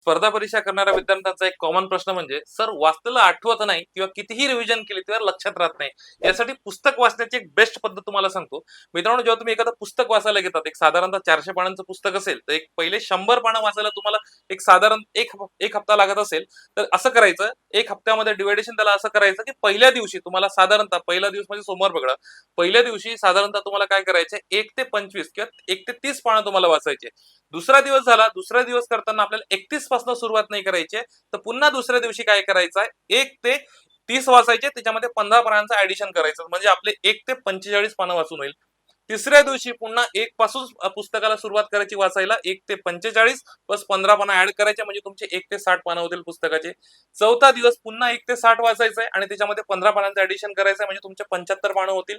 स्पर्धा परीक्षा करणाऱ्या विद्यार्थ्यांचा एक कॉमन प्रश्न म्हणजे सर वाचलेलं आठवत नाही किंवा कितीही रिव्हिजन केली तेव्हा लक्षात राहत नाही. यासाठी पुस्तक वाचण्याची एक बेस्ट पद्धत तुम्हाला सांगतो. मित्रांनो जेव्हा तुम्ही एखादं पुस्तक वाचायला घेतात एक साधारणतः चारशे पानांचं पुस्तक असेल तर एक पहिले शंभर पानं वाचायला तुम्हाला एक साधारण एक एक हप्ता लागत असेल तर असं करायचं. एक हप्त्यामध्ये डिवायडेशन त्याला असं करायचं की पहिल्या दिवशी तुम्हाला साधारणतः पहिला दिवस म्हणजे सोमवार पकडा पहिल्या दिवशी साधारणतः तुम्हाला काय करायचं एक ते पंचवीस किंवा एक ते तीस पानं तुम्हाला वाचायचे दुसरा दिवस झाला दुसरा दिवस करताना आपल्याला एकतीस पासून सुरुवात नाही करायची तर पुन्हा दुसऱ्या दिवशी काय करायचं आहे? एक ते तीस वाचायचे त्याच्यामध्ये पंधरा पानांचं ऍडिशन करायचं. म्हणजे आपले एक ते पंचेचाळीस पानं वाचून होईल. तिसऱ्या दिवशी पुन्हा एक पासून पुस्तकाला सुरुवात करायची वाचायला एक ते पंचेचाळीस प्लस पंधरा पानं ऍड करायचे म्हणजे तुमचे एक ते साठ पानं होतील पुस्तकाचे. चौथा दिवस पुन्हा एक ते साठ वाचायचं आहे आणि त्याच्यामध्ये पंधरा पानांचं ऍडिशन करायचं आहे म्हणजे तुमचे पंच्याहत्तर पानं होतील.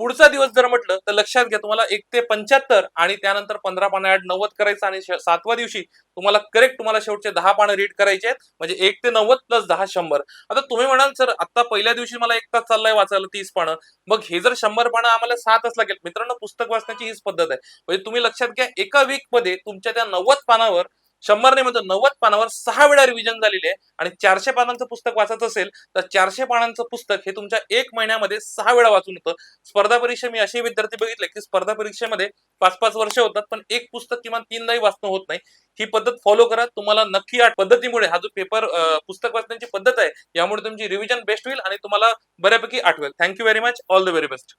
पुढचा दिवस जर म्हटलं तर लक्षात घ्या तुम्हाला एक ते पंच्याहत्तर आणि त्यानंतर पंधरा पानं ऍड नव्वद करायचं आणि सातव्या दिवशी तुम्हाला करेक्ट तुम्हाला शेवटचे दहा पानं रीड करायचे आहेत. म्हणजे एक ते नव्वद प्लस दहा शंभर. आता तुम्ही म्हणाल सर आता पहिल्या दिवशी मला एक तास चाललाय वाचायला तीस पानं. मग हे जर शंभर पानं आम्हाला तास लागेल मित्रांनो पुस्तक वाचण्याची हीच पद्धत आहे. म्हणजे तुम्ही लक्षात घ्या एका वीकमध्ये तुमच्या त्या नव्वद पानावर शंभर म्हणजे नव्वद पानावर सहा वेळा रिव्हिजन झालेली आहे. आणि चारशे पानांचं पुस्तक वाचायचं असेल तर चारशे पानांचं पुस्तक हे तुमच्या एक महिन्यामध्ये सहा वेळा वाचून होतं स्पर्धा परीक्षा मी असे विद्यार्थी बघितले की स्पर्धा परीक्षेमध्ये पाच पाच वर्ष होतात पण एक पुस्तक किमान तीनदाही वाचणं होत नाही. ही पद्धत फॉलो करा. तुम्हाला नक्की या पद्धतीमुळे हा जो पेपर पुस्तक वाचण्याची पद्धत आहे यामुळे तुमची रिव्हिजन बेस्ट होईल आणि तुम्हाला बऱ्यापैकी आठवेल. Thank you very much all the very best